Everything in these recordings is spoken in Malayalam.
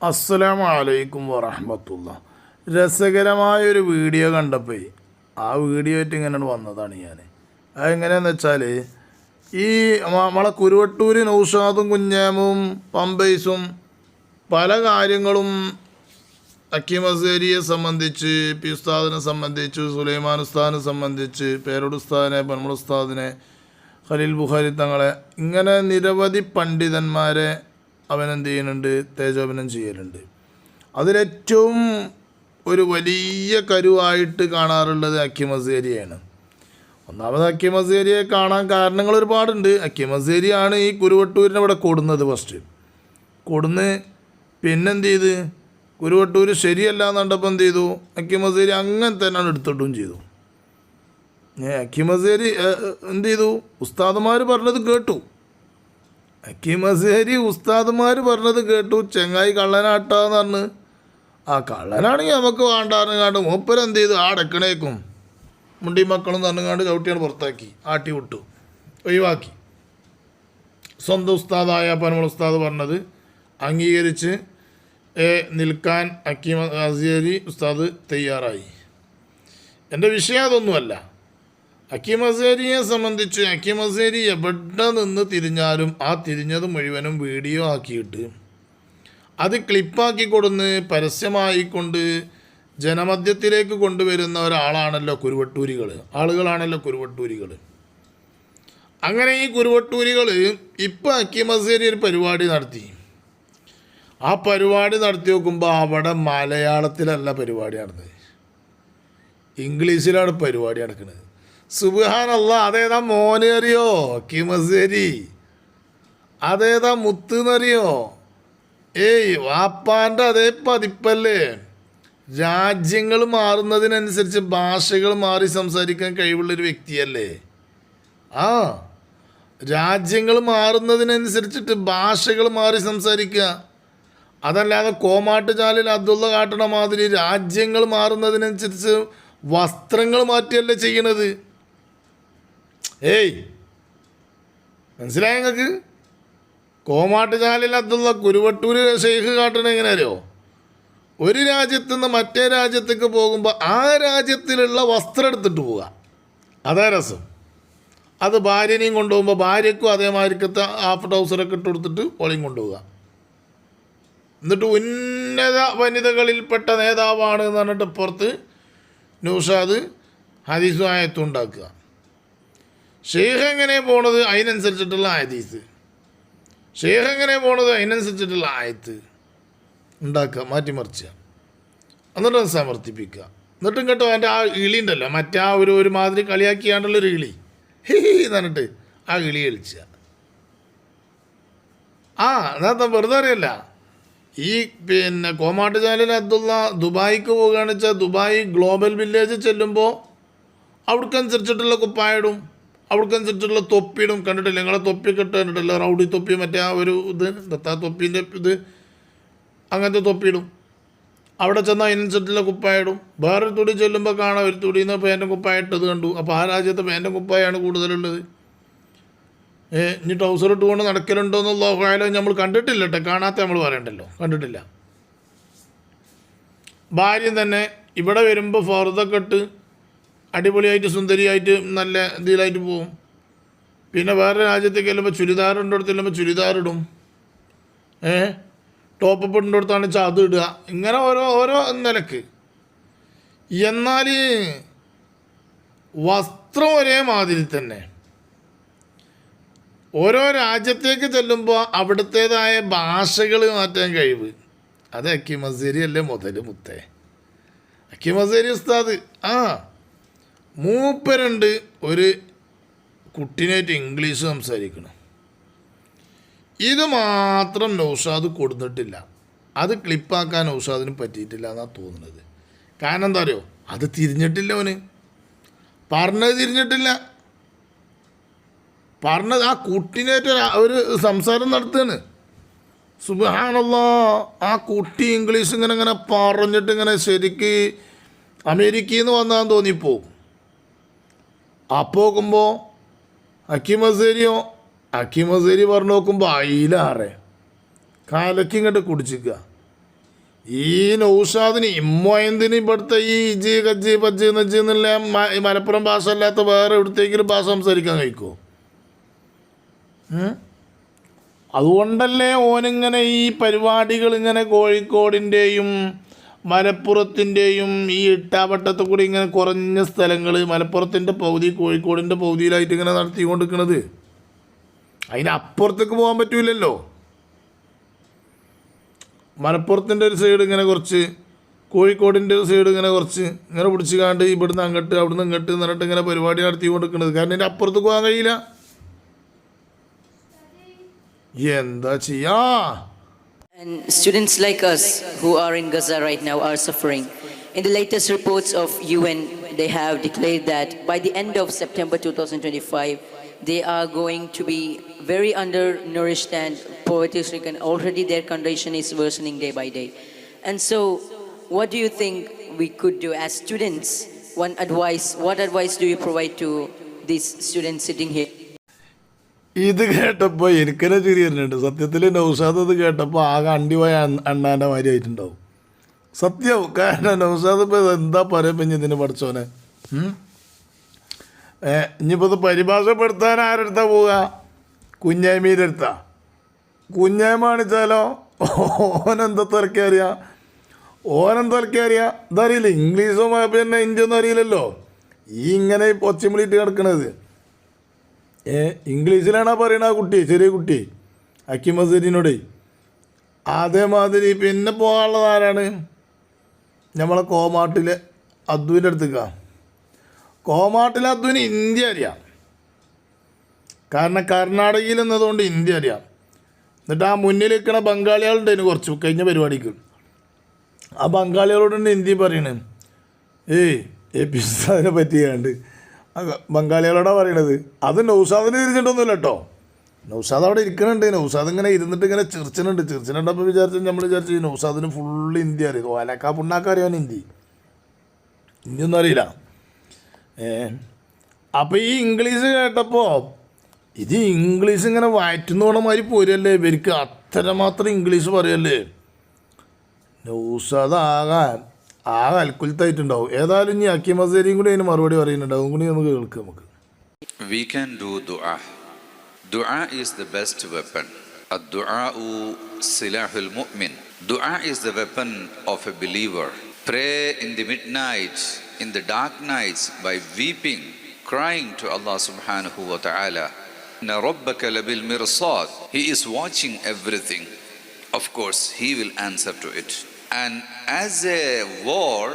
അസ്സലാമു അലൈക്കും വറഹമത്തുള്ള രസകരമായൊരു വീഡിയോ കണ്ടപ്പോൾ ആ വീഡിയോ ആയിട്ട് ഇങ്ങനെ വന്നതാണ് ഞാൻ അതെങ്ങനെയാന്ന് വെച്ചാൽ ഈ നമ്മളെ കുരുവട്ടൂർ നൗഷാദും കുഞ്ഞാമും പമ്പൈസും പല കാര്യങ്ങളും അക്കീം അസേരിയെ സംബന്ധിച്ച് പി ഉസ്താദിനെ സംബന്ധിച്ച് സുലൈമാൻ ഉസ്താദിനെ സംബന്ധിച്ച് പേരോട് ഉസ്താദിനെ ബൻമുൾ ഉസ്താദിനെ ഖലീൽ ബുഖാരി തങ്ങളെ ഇങ്ങനെ നിരവധി പണ്ഡിതന്മാരെ അവൻ എന്ത് ചെയ്യുന്നുണ്ട് തേജോപനം ചെയ്യലുണ്ട്. അതിലേറ്റവും ഒരു വലിയ കരുവായിട്ട് കാണാറുള്ളത് അക്കിമസേരിയാണ് ഒന്നാമത് അക്കിമസേരിയെ കാണാൻ കാരണങ്ങൾ ഒരുപാടുണ്ട്. അക്കിമസേരിയാണ് ഈ കുരുവട്ടൂരിനെ ഇവിടെ കൊടുന്നത് ഫസ്റ്റ് കൊടുന്ന് പിന്നെന്ത് ചെയ്ത് കുരുവട്ടൂർ ശരിയല്ല എന്നുണ്ടപ്പോൾ എന്ത് ചെയ്തു അക്കിമസേരി അങ്ങനെ തന്നെയാണ് എടുത്തിട്ടും ചെയ്തു. ഏ അക്കിമസേരി എന്ത് ചെയ്തു ഉസ്താദുമാർ പറഞ്ഞത് കേട്ടു. അക്കിമസേരി ഉസ്താദ്മാർ പറഞ്ഞത് കേട്ടു. ചെങ്ങായി കള്ളനാട്ടാന്ന് പറഞ്ഞ് ആ കള്ളനാണെങ്കിൽ നമുക്ക് വേണ്ടാന്ന് കണ്ട് മൂപ്പരെന്ത് ചെയ്ത് അടക്കണേക്കും. മുണ്ടി മക്കളും തന്നുകാണ്ട് ചവിട്ടിയാണ് പുറത്താക്കി. ആട്ടി വിട്ടു. ഒഴിവാക്കി. സ്വന്തം ഉസ്താദായ പനമൾ ഉസ്താദ് പറഞ്ഞത് അംഗീകരിച്ച് നിൽക്കാൻ അക്കീം അസേരി ഉസ്താദ് തയ്യാറായി. എന്റെ വിഷയം അതൊന്നുമല്ല. അക്കീം അസേരിയെ സംബന്ധിച്ച് അക്കീം അസേരി എവിടെ നിന്ന് തിരിഞ്ഞാലും ആ തിരിഞ്ഞത് മുഴുവനും വീഡിയോ ആക്കിയിട്ട് അത് ക്ലിപ്പാക്കി കൊടുന്ന് പരസ്യമായിക്കൊണ്ട് ജനമധ്യത്തിലേക്ക് കൊണ്ടുവരുന്ന ഒരാളാണല്ലോ കുരുവട്ടൂരികൾ ആളുകളാണല്ലോ കുരുവട്ടൂരികൾ അങ്ങനെ ഈ കുരുവട്ടൂരികൾ ഇപ്പം അക്കീം അസേരി ഒരു പരിപാടി നടത്തി. ആ പരിപാടി നടത്തി നോക്കുമ്പോൾ അവിടെ മലയാളത്തിലല്ല പരിപാടി നടന്നത്. ഇംഗ്ലീഷിലാണ് പരിപാടി നടക്കുന്നത്. സുബാനല്ല അതേതാ മോനേറിയോ കിമസേരി. അതേതാ മുത്ത് എന്നറിയോ? ഏയ് വാപ്പാന്റെ അതേ പതിപ്പല്ലേ? രാജ്യങ്ങൾ മാറുന്നതിനനുസരിച്ച് ഭാഷകൾ മാറി സംസാരിക്കാൻ കഴിവുള്ളൊരു വ്യക്തിയല്ലേ? ആ രാജ്യങ്ങൾ മാറുന്നതിനനുസരിച്ചിട്ട് ഭാഷകൾ മാറി സംസാരിക്കുക. അതല്ലാതെ കോമാട്ട് ചാലിൽ അബ്ദുള്ള കാട്ടണ മാതിരി രാജ്യങ്ങൾ മാറുന്നതിനനുസരിച്ച് വസ്ത്രങ്ങൾ മാറ്റിയല്ലേ ചെയ്യണത്? ഏയ് മനസ്സിലായ നിങ്ങൾക്ക്? കോമാട്ട് ചാലിൽ അബ്ദുള്ള കുരുവട്ടൂർ ഷെയ്ഖ് കാട്ടണ എങ്ങനെ അറിയോ ഒരു രാജ്യത്തു നിന്ന് മറ്റേ രാജ്യത്തേക്ക് പോകുമ്പോൾ ആ രാജ്യത്തിലുള്ള വസ്ത്രം എടുത്തിട്ട് പോവുക. അതാ രസം. അത് ഭാര്യനെയും കൊണ്ടുപോകുമ്പോൾ ഭാര്യയ്ക്കും അതേമാതിരിക്കത്തെ ഹാഫ് ട്രൗസറൊക്കെ ഇട്ട് കൊടുത്തിട്ട് ഓളിയും കൊണ്ടുപോവുക. എന്നിട്ട് ഉന്നത വനിതകളിൽപ്പെട്ട നേതാവാണ് എന്ന് പറഞ്ഞിട്ട് പുറത്ത് ആയത്തും ഉണ്ടാക്കുക. ഷെയ്ഖ് എങ്ങനെ പോണത് അതിനനുസരിച്ചിട്ടുള്ള ആയതീസ്. ഷെയ്ഖ് എങ്ങനെ പോണത് അതിനനുസരിച്ചിട്ടുള്ള ആയത്ത്. ഉണ്ടാക്കുക മാറ്റിമറിച്ചുക. എന്നിട്ട് അത് സമർത്ഥിപ്പിക്കുക. എന്നിട്ടും കേട്ടോ എന്റെ ആ ഇളി ഉണ്ടല്ലോ മറ്റേ ഒരു ഒരു മാതിരി കളിയാക്കിയാണ്ടുള്ളൊരു ഇളി. ഹീ ഹി എന്ന് പറഞ്ഞിട്ട് ആ ഇളി കളിച്ചുക. ആ അതാ വെറുതെ അറിയല്ല. ഈ പിന്നെ കോമാട്ട് ചാനൽ അബ്ദുള്ള ദുബായിക്ക് പോകുകയാണെന്ന് വെച്ചാൽ ദുബായ് ഗ്ലോബൽ വില്ലേജ് ചെല്ലുമ്പോൾ അവിടേക്കനുസരിച്ചിട്ടുള്ള കുപ്പായിടും അവിടേക്കനുസരിച്ചിട്ടുള്ള തൊപ്പിയിടും. കണ്ടിട്ടില്ല? ഞങ്ങളെ തൊപ്പിയൊക്കെ ഇട്ട് കണ്ടിട്ടില്ല? റൗഡി തൊപ്പി മറ്റേ ആ ഒരു ഇത് ദത്താ തൊപ്പീന്റെ ഇത്. അങ്ങനത്തെ തൊപ്പിയിടും. അവിടെ ചെന്നാൽ അതിനനുസരിച്ചുള്ള കുപ്പായിടും. വേറൊരു തുടി ചെല്ലുമ്പോൾ കാണാം. ഒരു തുടിയിൽ നിന്ന് പേന്റെ കുപ്പായിട്ടത് കണ്ടു. അപ്പോൾ ആ രാജ്യത്ത് പേന്റെ കുപ്പായാണ് കൂടുതലുള്ളത്. ഏ ഇനി ട്രൗസർ ഇട്ടുകൊണ്ട് നടക്കലുണ്ടോ എന്നുള്ള കാലം നമ്മൾ കണ്ടിട്ടില്ല കേട്ടോ. കാണാത്ത നമ്മൾ പറയണ്ടല്ലോ. കണ്ടിട്ടില്ല. ഭാര്യ തന്നെ ഇവിടെ വരുമ്പോൾ ഫർദൊക്കെ ഇട്ട് അടിപൊളിയായിട്ട് സുന്ദരിയായിട്ട് നല്ല ഇതിലായിട്ട് പോവും. പിന്നെ വേറെ രാജ്യത്തേക്ക് ചെല്ലുമ്പോൾ ചുരിദാറിന്റെ ചെല്ലുമ്പോൾ ചുരിദാറിടും ഏ? ടോപ്പ് ഇട്ടിന്റെ അടുത്താണ് ചാത് ഇടുക. ഇങ്ങനെ ഓരോ ഓരോ നിലയ്ക്ക്. എന്നാൽ വസ്ത്രം ഒരേ മാതിരി തന്നെ. ഓരോ രാജ്യത്തേക്ക് ചെല്ലുമ്പോൾ അവിടുത്തേതായ ഭാഷകൾ മാറ്റാൻ കഴിവ്. അത് അക്കിമസേരി അല്ലേ മുതൽ മുത്തേ? അക്കിമസേരി ഉസ്താദ്. ആ. മൂപ്പരുണ്ട് ഒരു കുട്ടീനായിട്ട് ഇംഗ്ലീഷ് സംസാരിക്കണം. ഇത് മാത്രം നൗഷാദ് കൊടുത്തിട്ടില്ല. അത് ക്ലിപ്പാക്കാൻ നൗഷാദിന് പറ്റിയിട്ടില്ല എന്നാണ് തോന്നുന്നത് കാരണം എന്താ അറിയോ? അത് തിരിഞ്ഞിട്ടില്ല അവന്. പറഞ്ഞത് തിരിഞ്ഞിട്ടില്ല. പറഞ്ഞത് ആ കുട്ടീനായിട്ട് ഒരു സംസാരം നടത്തുകയാണ് സുബാണല്ലോ ആ കുട്ടി ഇംഗ്ലീഷ് ഇങ്ങനെ ഇങ്ങനെ പറഞ്ഞിട്ട് ഇങ്ങനെ ശരിക്ക് അമേരിക്കയിൽ നിന്ന് വന്നാന്ന് തോന്നിപ്പോവും. അപ്പോൾ നോക്കുമ്പോൾ അക്കിമസേരിയോ അക്കിമസേരി പറഞ്ഞു നോക്കുമ്പോൾ അയിലാറെ. കാലക്കി ഇങ്ങോട്ട് കുടിച്ചിക്കുക ഈ നൗഷാദിന് ഇമ്മോയന്തിന് ഇവിടുത്തെ ഈ ഇജി കജ്ജി പജ്ജി നജ്ജി എന്നുള്ള മലപ്പുറം ഭാഷ അല്ലാത്ത വേറെ എവിടത്തേക്കെങ്കിലും ഭാഷ സംസാരിക്കാൻ കഴിക്കുമോ അതുകൊണ്ടല്ലേ ഓനിങ്ങനെ ഈ പരിപാടികൾ ഇങ്ങനെ കോഴിക്കോടിന്റെയും മലപ്പുറത്തിന്റെയും ഈ ഇട്ടാവട്ടത്ത് കൂടി ഇങ്ങനെ കുറഞ്ഞ സ്ഥലങ്ങൾ മലപ്പുറത്തിന്റെ പകുതി കോഴിക്കോടിന്റെ പകുതിയിലായിട്ട് ഇങ്ങനെ നടത്തിക്കൊണ്ടിരിക്കുന്നത് അതിനപ്പുറത്തേക്ക് പോകാൻ പറ്റൂലല്ലോ. മലപ്പുറത്തിന്റെ ഒരു സൈഡ് ഇങ്ങനെ കുറച്ച് കോഴിക്കോടിന്റെ ഒരു സൈഡ് ഇങ്ങനെ കുറച്ച് ഇങ്ങനെ പിടിച്ച് കാണ്ട് ഇവിടുന്ന് അങ്ങോട്ട് അവിടുന്ന് ഇങ്ങോട്ട് എന്നിട്ട് ഇങ്ങനെ പരിപാടി നടത്തി കൊടുക്കുന്നത് കാരണം എന്റെ അപ്പുറത്തേക്ക് പോകാൻ കഴിയില്ല. എന്താ ചെയ്യാ? And students like us who are in Gaza right now are suffering. In the latest reports of UN, they have declared that by the end of September 2025, they are going to be very undernourished and poverty stricken. Already their condition is worsening day by day. And so, what do you think we could do as students? One advice, what advice do you provide to these students sitting here? ഇത് കേട്ടപ്പോൾ എനിക്കെന്നെ ചിരി വരുന്നുണ്ട്. സത്യത്തിൽ നൗഷാദ് ഇത് കേട്ടപ്പോൾ ആകെ അണ്ടി പോയ അണ്ണ- അണ്ണാന്റെ മാതിരി ആയിട്ടുണ്ടാവും. സത്യം കാരണം നൗഷാദ് ഇപ്പോൾ എന്താ പറയുമ്പോൾ ഇനി ഇതിന് പഠിച്ചോനെ ഇനിയിപ്പോൾ ഇത് പരിഭാഷപ്പെടുത്താൻ ആരെടുത്താ പോവുക? കുഞ്ഞായ്മീന്റെ അടുത്താ കുഞ്ഞായ്മ കാണിച്ചാലോ? ഓനെന്താ തിരക്കി അറിയാം ഓനെന്താ തിരക്കി അറിയാം ഇതറിയില്ല ഇംഗ്ലീഷും പിന്നെ ഹിന്ദിയൊന്നും അറിയില്ലല്ലോ. ഈ ഇങ്ങനെ പൊച്ചിമിളിയിട്ട് കിടക്കണത്. ഇംഗ്ലീഷിലാണ് പറയണ ആ കുട്ടി ചെറിയ കുട്ടി. അക്കിമസരിനോട് അതേമാതിരി പിന്നെ പോകാനുള്ളത് ആരാണ്? നമ്മളെ കോമാട്ടിലെ അദ്വിന്റെ അടുത്തേക്കാ. കോമാട്ടിലെ അദ്വിന് ഇന്ത്യ അറിയാം. കാരണം കർണാടകയിൽ നിന്നതുകൊണ്ട് ഇന്ത്യ അറിയാം. എന്നിട്ട് ആ മുന്നിൽ നിൽക്കുന്ന ബംഗാളികളുണ്ടായിരുന്നു കുറച്ച് കഴിഞ്ഞ പരിപാടിക്ക്. ആ ബംഗാളികളോടുണ്ട് ഹിന്ദി പറയണേ? ഏയ് എ പി സാറിനെ പറ്റിയാണ്ട്. ബംഗാളികളോടാ പറയണത്. അത് നൗസാദിന് തിരിച്ചിട്ടൊന്നുമില്ല കേട്ടോ. നൗസാദ് അവിടെ ഇരിക്കണുണ്ട്. നൗസാദ് ഇങ്ങനെ ഇരുന്നിട്ട് ഇങ്ങനെ ചെറിച്ചിനുണ്ട്. ചെറിച്ചിനുണ്ട് അപ്പോൾ വിചാരിച്ചു നമ്മൾ വിചാരിച്ചു നൗസാദിന് ഫുള്ള് ഹിന്ദി അറിയാം? ഓലക്കാ പുണ്ണാക്ക അറിയാൻ ഹിന്ദി ഒന്നും അറിയില്ല. ഏ അപ്പോൾ ഈ ഇംഗ്ലീഷ് കേട്ടപ്പോൾ ഇത് ഇംഗ്ലീഷ് ഇങ്ങനെ വയറ്റുന്ന പോണ മാതിരി പോരല്ലേ? ഇവർക്ക് അത്രമാത്രം ഇംഗ്ലീഷ് പറയല്ലേ? നൗസാദ് ആകാൻ ആകെ അൽക്കുലത്തായിട്ടുണ്ടാവും ഏതായാലും ഇനി അക്കി മസേരിയും കൂടി അതിന് മറുപടി പറയുന്നുണ്ട് അതും കൂടി നമുക്ക് കേൾക്കാം നമുക്ക് We can do dua. Dua is the best weapon. الدعاء سلاح المؤمن. Dua is the weapon of a believer. Pray in the midnight, in the dark nights by weeping, crying to Allah subhanahu wa ta'ala. إن ربك لبالمرصاد. He is watching everything. Of course, He will answer to it. And as a war,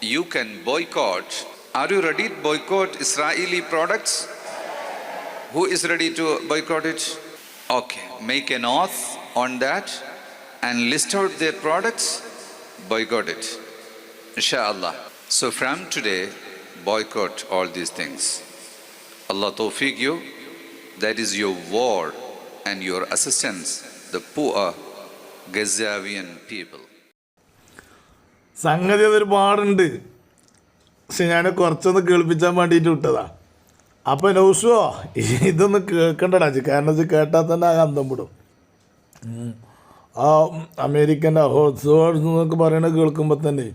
you can boycott. Are you ready to boycott Israeli products? Who is ready to boycott it? Okay, make an oath on that and list out their products, boycott it. Inshallah. So from today, boycott all these things. Allah tawfiq you. That is your war and your assistance, the poor Gazavian people. സംഗതി അത് ഒരുപാടുണ്ട്. പക്ഷെ ഞാൻ കുറച്ചൊന്ന് കേൾപ്പിച്ചാൻ വേണ്ടിയിട്ട് വിട്ടതാ. അപ്പോൾ നൗസോ ഇതൊന്ന് കേൾക്കണ്ടടാ. കാരണം ഇത് കേട്ടാൽ തന്നെ ആ അന്തം വിടും. ആ അമേരിക്കന്റെ ഹോട്ട്സോട്സ് എന്നൊക്കെ പറയണത് കേൾക്കുമ്പോൾ തന്നെ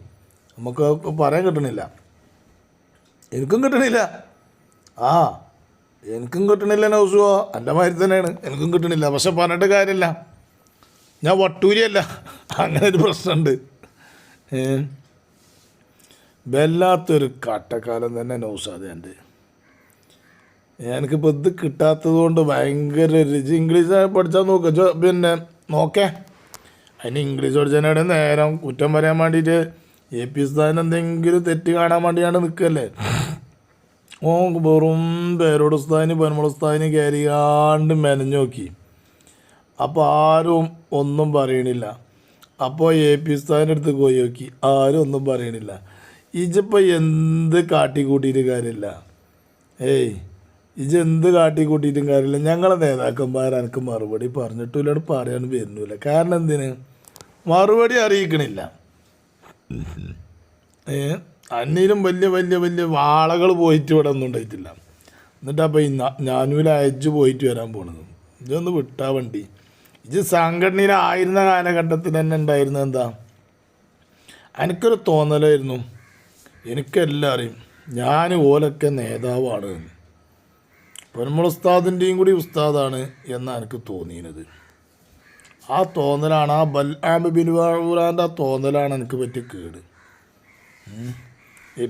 നമുക്ക് പറയാൻ കിട്ടണില്ല. എനിക്കും കിട്ടണില്ല. ആ എനിക്കും കിട്ടണില്ല നൗസുവോ എന്റെ മാതിരി തന്നെയാണ്. എനിക്കും കിട്ടണില്ല. പക്ഷെ പറഞ്ഞിട്ട് കാര്യമില്ല. ഞാൻ വട്ടൂരിയല്ല. അങ്ങനെ ഒരു പ്രശ്നമുണ്ട്. വല്ലാത്തൊരു കാട്ടക്കാലം തന്നെ നൗസാദ് എന്റെ. എനിക്കിപ്പോൾ ഇത് കിട്ടാത്തത് കൊണ്ട് ഭയങ്കര രുചി ഇംഗ്ലീഷ് പഠിച്ചാൽ നോക്ക. പിന്നെ നോക്കേ. അതിന് ഇംഗ്ലീഷ് പഠിച്ചതിനോട് നേരം കുറ്റം പറയാൻ വേണ്ടിയിട്ട് എ പി സ്ഥാനം എന്തെങ്കിലും തെറ്റ് കാണാൻ വേണ്ടിയാണ് നിൽക്കല്ലേ ഓ വെറും പേരോട് സ്ഥാനി പനമുള സ്ഥാനി കയറിയാണ്ട് മെനഞ്ഞു നോക്കി. അപ്പോൾ ആരും ഒന്നും പറയണില്ല. അപ്പോൾ എ പി സ്ഥാന്റെ അടുത്ത് പോയി നോക്കി. ആരും ഒന്നും പറയണില്ല. ഇജിപ്പോൾ എന്ത് കാട്ടിക്കൂട്ടിയിട്ട് കാര്യമില്ല? ഏയ് ഇജ് എന്ത് കാട്ടിക്കൂട്ടിയിട്ടും കാര്യമില്ല. ഞങ്ങളെ നേതാക്കന്മാർ എനിക്ക് മറുപടി പറഞ്ഞിട്ടില്ല പറയാൻ വരുന്നില്ല. കാരണം എന്തിന്? മറുപടി അറിയിക്കണില്ല. ഏ അന്നേലും വലിയ വലിയ വലിയ വാളകൾ പോയിട്ട് ഇവിടെ ഒന്നും ഉണ്ടായിട്ടില്ല. എന്നിട്ടപ്പോൾ ഈ ഞാനൂല അയച്ചു പോയിട്ട് വരാൻ പോണത്. ഇതൊന്ന് വിട്ടാ വണ്ടി. ഇത് സംഘടനയിലായിരുന്ന കാലഘട്ടത്തിൽ തന്നെ ഉണ്ടായിരുന്നത് എന്താ? എനിക്കൊരു തോന്നലായിരുന്നു. എനിക്കെല്ലാം അറിയും ഞാൻ ഓലൊക്കെ നേതാവാണ്. പൊന്മുള ഉസ്താദിന്റെയും കൂടി ഉസ്താദാണ് എന്നാണ് എനിക്ക് തോന്നിയത്. ആ തോന്നലാണ് ആ ബൽ ആമ ബിനുവാന്റെ ആ തോന്നലാണ് എനിക്ക് പറ്റിയ കേട്.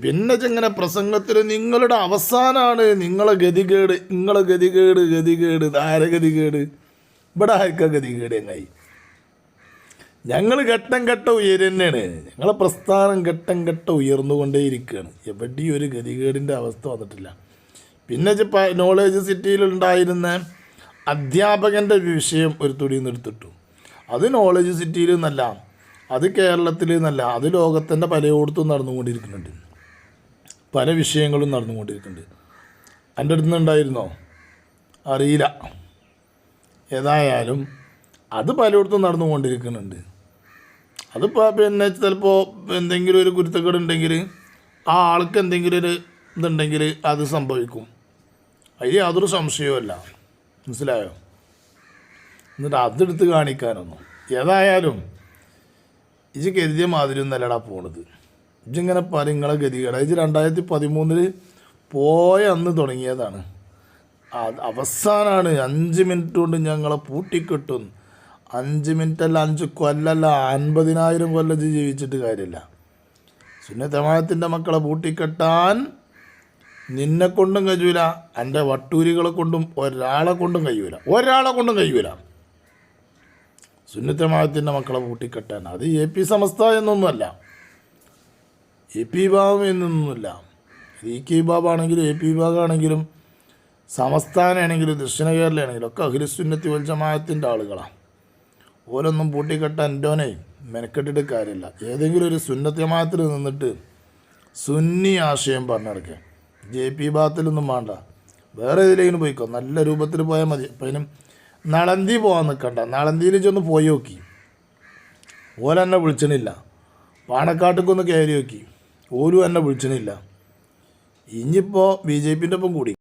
പിന്നെ ഇങ്ങനെ പ്രസംഗത്തിൽ നിങ്ങളുടെ അവസാനമാണ് നിങ്ങളെ ഗതികേട് നിങ്ങളെ ഗതികേട് ഗതികേട് ആരെ ഗതികേട് ഇവിടെ ആർക്കൊക്കെ ഗതികേട് എങ്ങായി ഞങ്ങൾ ഘട്ടം ഘട്ടം ഉയരുന്നതാണ് ഞങ്ങളെ പ്രസ്ഥാനം ഘട്ടം ഘട്ടം ഉയർന്നുകൊണ്ടേയിരിക്കുകയാണ് എവിടെയും ഒരു ഗതികേടിന്റെ അവസ്ഥ വന്നിട്ടില്ല. പിന്നെ നോളേജ് സിറ്റിയിലുണ്ടായിരുന്ന അധ്യാപകന്റെ വിഷയം ഒരു തുടി എടുത്തിട്ടു. അത് നോളേജ് സിറ്റിയിൽ നിന്നല്ല അത് കേരളത്തിൽ നിന്നല്ല അത് ലോകത്തിന്റെ പലയിടത്തും നടന്നുകൊണ്ടിരിക്കുന്നുണ്ട്. പല വിഷയങ്ങളും നടന്നുകൊണ്ടിരിക്കുന്നുണ്ട്. എന്റെ അടുത്ത് നിന്നുണ്ടായിരുന്നോ അറിയില്ല. ഏതായാലും അത് പലയിടത്തും നടന്നുകൊണ്ടിരിക്കുന്നുണ്ട്. അതിപ്പോൾ പിന്നെ ചിലപ്പോൾ എന്തെങ്കിലും ഒരു കുരുത്തക്കേട് ഉണ്ടെങ്കിൽ ആ ആൾക്ക് എന്തെങ്കിലും ഒരു ഇതുണ്ടെങ്കിൽ അത് സംഭവിക്കും. അതിൽ യാതൊരു സംശയവുമല്ല മനസ്സിലായോ? എന്നിട്ട് അതെടുത്ത് കാണിക്കാനൊന്നും. ഏതായാലും ഇജ് കരുതിയ മാതിരി ഒന്നല്ലടാ പോണത്. ഇജിങ്ങനെ പറ നിങ്ങളെ ഗതികേട. ഇത് രണ്ടായിരത്തി പതിമൂന്നിൽ പോയ അന്ന് തുടങ്ങിയതാണ്. അവസാനമാണ് അഞ്ച് മിനിറ്റ് കൊണ്ട് ഞങ്ങളെ പൂട്ടിക്കിട്ടും. അഞ്ച് മിനിറ്റ് അല്ല അഞ്ച് കൊല്ലല്ല അൻപതിനായിരം കൊല്ലം ജീവിച്ചിട്ട് കാര്യമില്ല. സുന്നത്തമായത്തിന്റെ മക്കളെ പൂട്ടിക്കെട്ടാൻ നിന്നെ കൊണ്ടും കഴിയൂല എന്റെ വട്ടൂരികളെ കൊണ്ടും ഒരാളെ കൊണ്ടും കഴിയൂല. ഒരാളെ കൊണ്ടും കഴിയൂല. സുന്നത്തമായത്തിന്റെ മക്കളെ പൂട്ടിക്കെട്ടാൻ. അത് എ പി സമസ്ത എന്നൊന്നുമല്ല. എ പി വിഭാഗം എന്നൊന്നുമില്ല. ഇ കെ വിഭാഗമാണെങ്കിലും എ പി വിഭാഗമാണെങ്കിലും സമസ്ഥാനാണെങ്കിലും ദക്ഷിണ കേരളയാണെങ്കിലും ഒക്കെ അഖിലസുന്നത്തി വൽ ജമാഅത്തിന്റെ ആളുകളാണ് ഓരൊന്നും പൂട്ടിക്കെട്ടാൻ എന്റോനെ മെനക്കെട്ടിട്ട് കാര്യമില്ല. ഏതെങ്കിലും ഒരു സുന്നത്ത് ജമാഅത്തിൽ നിന്നിട്ട് സുന്നി ആശയം പറഞ്ഞിടക്കുക ജെ പി ഭാഗത്തിലൊന്നും വേണ്ട. വേറെ ഇതിലെങ്കിലും പോയിക്കോ. നല്ല രൂപത്തിൽ പോയാൽ മതി. അപ്പം അതിനും നളന്തി പോകാൻ നിൽക്കണ്ട നളന്തിയിൽ ചെന്ന് പോയി നോക്കി. ഓലെന്നെ വിളിച്ചണില്ല. പാണക്കാട്ടേക്കൊന്ന് കയറി നോക്കി. ഓരും എന്നെ വിളിച്ചണില്ല. ഇനിയിപ്പോൾ ബി ജെ പിന്റെ ഒപ്പം കൂടി.